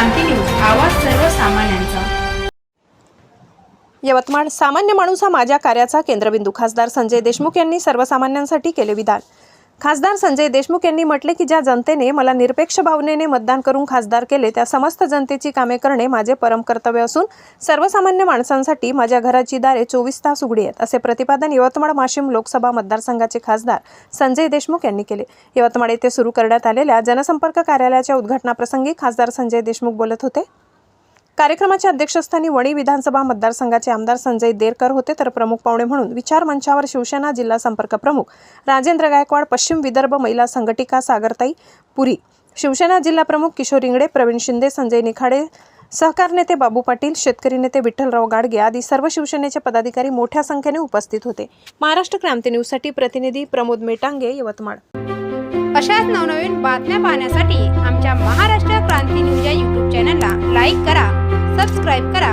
क्रांती news आवाज सर्वसामान्यांचा. यवतमाळ सामान्य माणूस हा माझ्या कार्याचा केंद्रबिंदू. खासदार संजय देशमुख यांनी सर्वसामान्यांसाठी केले विधान. खासदार संजय देशमुख यांनी म्हटले की ज्या जनतेने मला निरपेक्ष भावनेने मतदान करून खासदार केले त्या समस्त जनतेची कामे करणे माझे परम कर्तव्य असून सर्वसामान्य माणसांसाठी माझ्या घराची दारे चोवीस तास उघडी आहेत असे प्रतिपादन यवतमाळ वाशिम लोकसभा मतदारसंघाचे खासदार संजय देशमुख यांनी केले. यवतमाळ येथे सुरू करण्यात आलेल्या जनसंपर्क कार्यालयाच्या उद्घाटनाप्रसंगी खासदार संजय देशमुख बोलत होते. कार्यक्रमाच्या अध्यक्षस्थानी वणी विधानसभा मतदारसंघाचे आमदार संजय देरकर होते तर प्रमुख पाहुणे म्हणून विचार मंचावर शिवसेना जिल्हा संपर्क प्रमुख राजेंद्र गायकवाड पश्चिम विदर्भ महिला संघटिका सागरताई पुरी शिवसेना जिल्हा प्रमुख किशोर इंगडे प्रवीण शिंदे संजय निखाडे सहकार नेते बाबू पाटील शेतकरी नेते विठ्ठलराव गाडगे आदी सर्व शिवसेनेचे पदाधिकारी मोठ्या संख्येने उपस्थित होते. महाराष्ट्र क्रांती न्यूजसाठी प्रतिनिधी प्रमोद मेटांगे यवतमाळ. अशाच नवनवीन बातम्या पाहण्यासाठी आमच्या महाराष्ट्र क्रांती न्यूज या यूट्यूब चॅनलला लाईक करा करा.